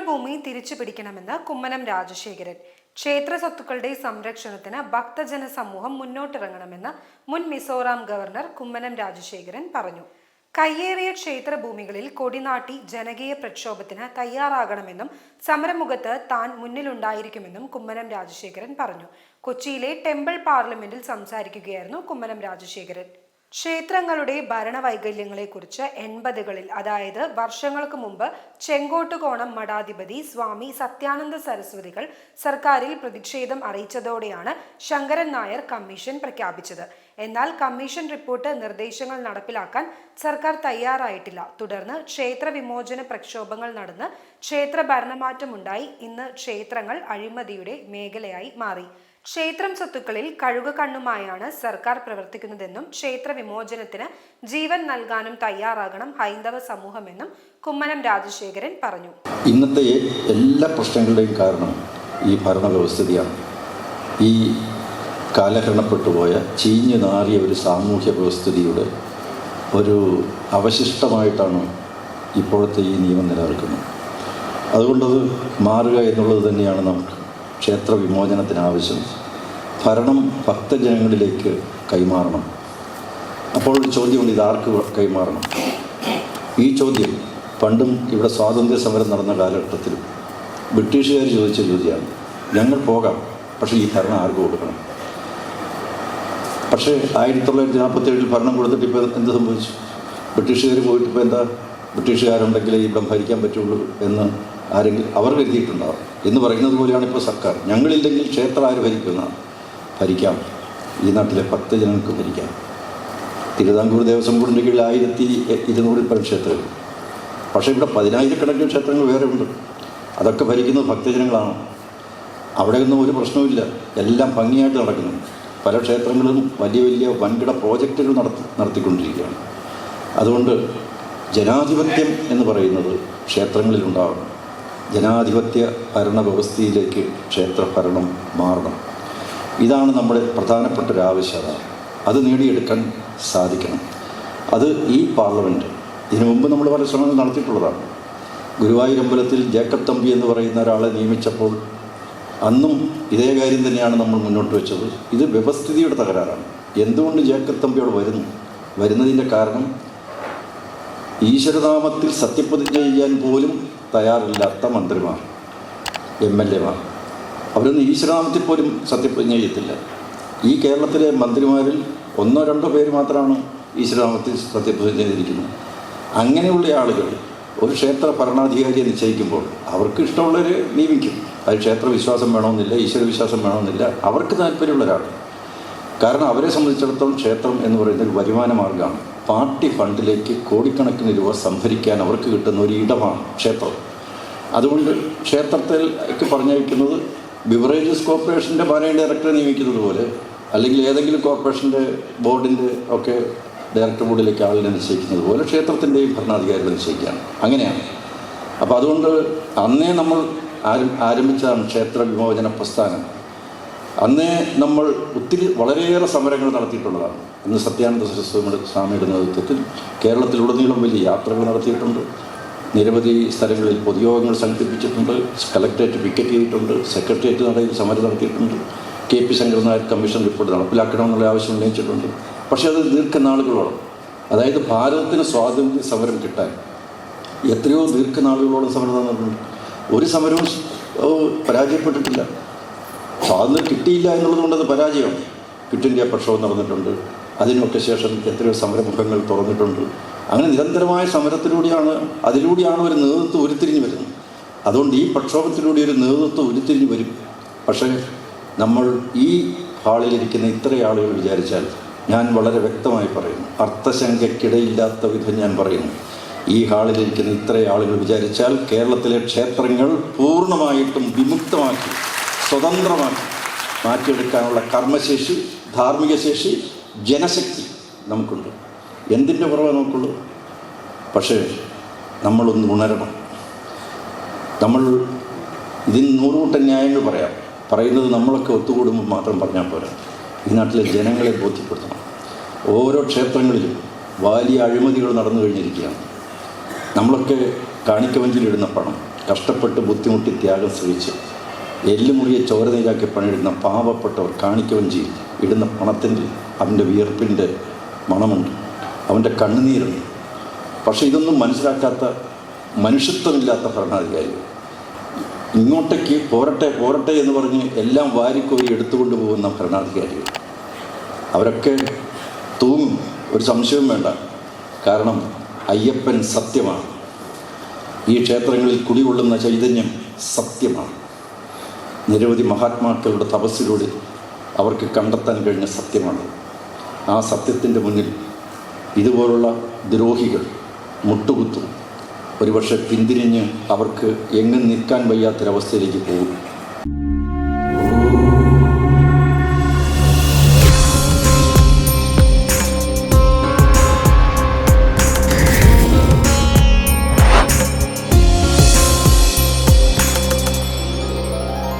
ക്ഷേത്രഭൂമി തിരിച്ചു പിടിക്കണമെന്ന് കുമ്മനം രാജശേഖരൻ. ക്ഷേത്ര സ്വത്തുക്കളുടെ സംരക്ഷണത്തിന് ഭക്തജന സമൂഹം മുന്നോട്ടിറങ്ങണമെന്ന് മുൻ മിസോറാം ഗവർണർ കുമ്മനം രാജശേഖരൻ പറഞ്ഞു. കയ്യേറിയ ക്ഷേത്രഭൂമികളിൽ കൊടിനാട്ടി ജനകീയ പ്രക്ഷോഭത്തിന് തയ്യാറാകണമെന്നും സമരമുഖത്ത് താൻ മുന്നിലുണ്ടായിരിക്കുമെന്നും കുമ്മനം രാജശേഖരൻ പറഞ്ഞു. കൊച്ചിയിലെ ടെമ്പിൾ പാർലമെന്റിൽ സംസാരിക്കുകയായിരുന്നു കുമ്മനം രാജശേഖരൻ. ക്ഷേത്രങ്ങളുടെ ഭരണവൈകല്യങ്ങളെക്കുറിച്ച് എൺപതുകളിൽ അതായത് വർഷങ്ങൾക്ക് മുമ്പ് ചെങ്കോട്ടുകോണം മഠാധിപതി സ്വാമി സത്യാനന്ദ സരസ്വതികൾ സർക്കാരിൽ പ്രതിഷേധം അറിയിച്ചതോടെയാണ് ശങ്കരൻ നായർ കമ്മീഷൻ പ്രഖ്യാപിച്ചത്. എന്നാൽ കമ്മീഷൻ റിപ്പോർട്ട് നിർദ്ദേശങ്ങൾ നടപ്പിലാക്കാൻ സർക്കാർ തയ്യാറായിട്ടില്ല. തുടർന്ന് ക്ഷേത്ര വിമോചന പ്രക്ഷോഭങ്ങൾ നടന്ന് ക്ഷേത്ര ഭരണമാറ്റമുണ്ടായി. ഇന്ന് ക്ഷേത്രങ്ങൾ അഴിമതിയുടെ മേഖലയായി മാറി. ക്ഷേത്രം സ്വത്തുക്കളിൽ കഴുക കണ്ണുമായാണ് സർക്കാർ പ്രവർത്തിക്കുന്നതെന്നും ക്ഷേത്ര വിമോചനത്തിന് ജീവൻ നൽകാനും തയ്യാറാകണം ഹൈന്ദവ സമൂഹമെന്നും കുമ്മനം രാജശേഖരൻ പറഞ്ഞു. ഇന്നത്തെ എല്ലാ പ്രശ്നങ്ങളുടെയും കാരണം ഈ ഭരണ വ്യവസ്ഥിതിയാണ് ഈ കാലഹരണപ്പെട്ടുപോയ ചീഞ്ഞു നാറിയ ഒരു സാമൂഹ്യ വ്യവസ്ഥിതിയുടെ ഒരു അവശിഷ്ടമായിട്ടാണ് ഇപ്പോഴത്തെ ഈ നിയമം നിലനിൽക്കുന്നത്. അതുകൊണ്ടത് മാറുക എന്നുള്ളത് തന്നെയാണ് നമുക്ക് ക്ഷേത്ര വിമോചനത്തിനാവശ്യം ഭരണം ഭക്തജനങ്ങളിലേക്ക് കൈമാറണം. അപ്പോൾ ഒരു ചോദ്യമുണ്ട് ഇത് ആർക്ക് കൈമാറണം? ഈ ചോദ്യം പണ്ടും ഇവിടെ സ്വാതന്ത്ര്യ സമരം നടന്ന കാലഘട്ടത്തിൽ ബ്രിട്ടീഷുകാർ ചോദിച്ച ചോദ്യമാണ്. ഞങ്ങൾ പോകാം പക്ഷേ ഈ ഭരണം ആർക്ക് കൊടുക്കണം? പക്ഷേ ആയിരത്തി തൊള്ളായിരത്തി നാൽപ്പത്തി ഏഴിൽ ഭരണം കൊടുത്തിട്ട് ഇപ്പോൾ എന്ത് സംഭവിച്ചു? ബ്രിട്ടീഷുകാർ പോയിട്ട് ഇപ്പോൾ എന്താ? ബ്രിട്ടീഷുകാരുണ്ടെങ്കിലേ ഇവിടെ ഭരിക്കാൻ പറ്റുള്ളൂ എന്ന് ആരെങ്കിലും അവർ കരുതിയിട്ടുണ്ടാവും എന്ന് പറയുന്നത് പോലെയാണ് ഇപ്പോൾ സർക്കാർ. ഞങ്ങളില്ലെങ്കിൽ ക്ഷേത്രം ആര് ഭരിക്കുന്ന ഭരിക്കാം. ഈ നാട്ടിലെ പത്ത് ജനങ്ങൾക്ക് ഭരിക്കാം. തിരുവിതാംകൂർ ദേവസ്വം ബോർഡിന്റെ കീഴിൽ ആയിരത്തി ഇരുന്നൂറിൽ പരം ക്ഷേത്രങ്ങൾ. പക്ഷേ ഇവിടെ പതിനായിരക്കണക്കിന് ക്ഷേത്രങ്ങൾ വേറെ ഉണ്ട്. അതൊക്കെ ഭരിക്കുന്നത് ഭക്തജനങ്ങളാണ്. അവിടെയൊന്നും ഒരു പ്രശ്നവുമില്ല എല്ലാം ഭംഗിയായിട്ട് നടക്കുന്നു. പല ക്ഷേത്രങ്ങളും വലിയ വലിയ വൻകിട പ്രോജക്റ്റുകൾ നടത്തി നടത്തിക്കൊണ്ടിരിക്കുകയാണ്. അതുകൊണ്ട് ജനാധിപത്യം എന്ന് പറയുന്നത് ക്ഷേത്രങ്ങളിലുണ്ടാവണം. ജനാധിപത്യ ഭരണ വ്യവസ്ഥയിലേക്ക് ക്ഷേത്ര ഭരണം മാറണം. ഇതാണ് നമ്മുടെ പ്രധാനപ്പെട്ട ഒരു ആവശ്യത. അത് നേടിയെടുക്കാൻ സാധിക്കണം. അത് ഈ പാർലമെന്റ് ഇതിനു മുമ്പ് നമ്മൾ പല ശ്രമങ്ങൾ നടത്തിയിട്ടുള്ളതാണ്. ഗുരുവായൂരമ്പലത്തിൽ ജേക്കബ് തമ്പി എന്ന് പറയുന്ന ഒരാളെ നിയമിച്ചപ്പോൾ അന്നും ഇതേ കാര്യം തന്നെയാണ് നമ്മൾ മുന്നോട്ട് വെച്ചത്. ഇത് വ്യവസ്ഥിതിയുടെ തകരാറാണ്. എന്തുകൊണ്ട് ജേക്കബ് തമ്പിയോട് വരുന്നു? വരുന്നതിന്റെ കാരണം ഈശ്വരനാമത്തിൽ സത്യപ്രതിജ്ഞ ചെയ്യാൻ പോലും തയ്യാറില്ലാത്ത മന്ത്രിമാർ എം എൽ എമാർ. അവരൊന്നും ഈശ്വരനാമത്തിൽ പോലും സത്യപ്രതിജ്ഞ ചെയ്യത്തില്ല ഈ കേരളത്തിലെ മന്ത്രിമാരിൽ ഒന്നോ രണ്ടോ പേര് മാത്രമാണ് ഈശ്വരനാമത്തിൽ സത്യപ്രതിജ്ഞ ചെയ്തിരിക്കുന്നത് അങ്ങനെയുള്ള ആളുകൾ ഒരു ക്ഷേത്ര ഭരണാധികാരിയെ നിശ്ചയിക്കുമ്പോൾ അവർക്ക് ഇഷ്ടമുള്ളവർ നിയമിക്കും. അത് ക്ഷേത്ര വിശ്വാസം വേണമെന്നില്ല ഈശ്വര വിശ്വാസം വേണമെന്നില്ല. അവർക്ക് താല്പര്യമുള്ള ഒരാൾ. കാരണം അവരെ സംബന്ധിച്ചിടത്തോളം ക്ഷേത്രം എന്ന് പറയുന്നത് ഒരു വരുമാന മാർഗമാണ് പാർട്ടി ഫണ്ടിലേക്ക് കോടിക്കണക്കിന് രൂപ സംഭരിക്കാൻ അവർക്ക് കിട്ടുന്ന ഒരു ഇടമാണ് ക്ഷേത്രം. അതുകൊണ്ട് ക്ഷേത്രത്തിലേക്ക് പറഞ്ഞയക്കുന്നത് ബിവറേജസ് കോർപ്പറേഷന്റെ മാനേജിംഗ് ഡയറക്ടറെ നിയമിക്കുന്നത് പോലെ അല്ലെങ്കിൽ ഏതെങ്കിലും കോർപ്പറേഷന്റെ ബോർഡിന്റെ ഒക്കെ ഡയറക്ടർ ബോർഡിലേക്ക് ആളിനെ നിശ്ചയിക്കുന്നത് പോലെ ക്ഷേത്രത്തിന്റെയും ഭരണാധികാരികളെ നിശ്ചയിക്കുകയാണ്. അങ്ങനെയാണ്. അപ്പോൾ അതുകൊണ്ട് അന്നേ നമ്മൾ ആരം ആരംഭിച്ചതാണ് ക്ഷേത്ര വിമോചന പ്രസ്ഥാനം. അന്നേ നമ്മൾ ഒത്തിരി വളരെയേറെ സമരങ്ങൾ നടത്തിയിട്ടുള്ളതാണ്. ഇന്ന് സത്യാനന്ദ സരസ്വാമിയുടെ സ്വാമിയുടെ നേതൃത്വത്തിൽ കേരളത്തിലുടനീളം വലിയ യാത്രകൾ നടത്തിയിട്ടുണ്ട്. നിരവധി സ്ഥലങ്ങളിൽ പൊതുയോഗങ്ങൾ സംഘടിപ്പിച്ചിട്ടുണ്ട് കളക്ടറേറ്റ് പിക്കറ്റ് ചെയ്തിട്ടുണ്ട് സെക്രട്ടേറിയറ്റ് നടയിൽ സമരം നടത്തിയിട്ടുണ്ട് K P Shankar Nair commission report നടപ്പിലാക്കണമെന്നുള്ള ആവശ്യം ഉന്നയിച്ചിട്ടുണ്ട്. പക്ഷേ അത് ദീർഘനാളുകളോളം അതായത് ഭാരതത്തിന് സ്വാതന്ത്ര്യ സമരം കിട്ടാൻ എത്രയോ ദീർഘനാളുകളോളം സമരം നടന്നിട്ടുണ്ട്. ഒരു സമരവും പരാജയപ്പെട്ടിട്ടില്ല. സ്വാതന്ത്ര്യം കിട്ടിയില്ല എന്നുള്ളത് കൊണ്ട് അത് പരാജയമാണ്. ക്വിറ്റ് ഇന്ത്യ പ്രക്ഷോഭം നടന്നിട്ടുണ്ട്. അതിനൊക്കെ ശേഷം എത്രയോ സമരമുഖങ്ങൾ തുറന്നിട്ടുണ്ട്. അങ്ങനെ നിരന്തരമായ സമരത്തിലൂടെയാണ് അതിലൂടെയാണ് ഒരു നേതൃത്വം ഉരുത്തിരിഞ്ഞ് വരുന്നത്. അതുകൊണ്ട് ഈ പ്രക്ഷോഭത്തിലൂടെ ഒരു നേതൃത്വം ഉരുത്തിരിഞ്ഞ് വരും. പക്ഷേ നമ്മൾ ഈ ഹാളിലിരിക്കുന്ന ഇത്ര ആളുകൾ വിചാരിച്ചാൽ ഞാൻ വളരെ വ്യക്തമായി പറയുന്നു. അർത്ഥശങ്കയ്ക്കിടയില്ലാത്ത വിധം ഞാൻ പറയുന്നു. ഈ ഹാളിലിരിക്കുന്ന ഇത്ര ആളുകൾ വിചാരിച്ചാൽ കേരളത്തിലെ ക്ഷേത്രങ്ങൾ പൂർണമായിട്ടും വിമുക്തമാക്കി സ്വതന്ത്രമാക്കി മാറ്റിയെടുക്കാനുള്ള കർമ്മശേഷി ധാർമ്മിക ശേഷി ജനശക്തി നമുക്കുണ്ട്. എന്തിന്റെ കുറവാണ് നോക്കുള്ളൂ? പക്ഷേ നമ്മളൊന്ന് ഉണരണം. നമ്മൾ ഇതിന് നൂറുകൂട്ടം ന്യായങ്ങൾ പറയാം. പറയുന്നത് നമ്മളൊക്കെ ഒത്തുകൂടുമ്പോൾ മാത്രം പറഞ്ഞാൽ പോരാ. ഈ നാട്ടിലെ ജനങ്ങളെ ബോധ്യപ്പെടുത്തണം. ഓരോ ക്ഷേത്രങ്ങളിലും വലിയ അഴിമതികൾ നടന്നു കഴിഞ്ഞിരിക്കുകയാണ്. നമ്മളൊക്കെ കാണിക്കവഞ്ചിലിടുന്ന പണം കഷ്ടപ്പെട്ട് ബുദ്ധിമുട്ടി ത്യാഗം ശ്രമിച്ച് എല്ലുമുറിയെ ചോരനീരാക്കി പണിയിടുന്ന പാവപ്പെട്ടവർ കാണിക്കവഞ്ചി ഇടുന്ന പണത്തിന്റെ അവന്റെ വിയർപ്പിന്റെ മണമുണ്ട്. അവന്റെ കണ്ണുനീരുണ്ട് പക്ഷേ ഇതൊന്നും മനസ്സിലാക്കാത്ത മനുഷ്യത്വമില്ലാത്ത ഭരണാധികാരികൾ ഇങ്ങോട്ടേക്ക് പോരട്ടെ പോരട്ടെ എന്ന് പറഞ്ഞ് എല്ലാം വാരിക്കോരി എടുത്തുകൊണ്ട് പോകുന്ന ഭരണാധികാരികൾ അവരൊക്കെ തൂങ്ങും ഒരു സംശയവും വേണ്ട. കാരണം അയ്യപ്പൻ സത്യമാണ്. ഈ ക്ഷേത്രങ്ങളിൽ കുടികൊള്ളുന്ന ചൈതന്യം സത്യമാണ്. നിരവധി മഹാത്മാക്കളുടെ തപസ്സിലൂടെ അവർക്ക് കണ്ടെത്താൻ കഴിഞ്ഞ സത്യമാണ്. ആ സത്യത്തിന്റെ മുന്നിൽ ഇതുപോലുള്ള ദ്രോഹികൾ മുട്ടുകുത്തും ഒരുപക്ഷെ പിന്തിരിഞ്ഞ് അവർക്ക് എങ്ങും നിൽക്കാൻ വയ്യാത്തൊരവസ്ഥയിലേക്ക് പോകും.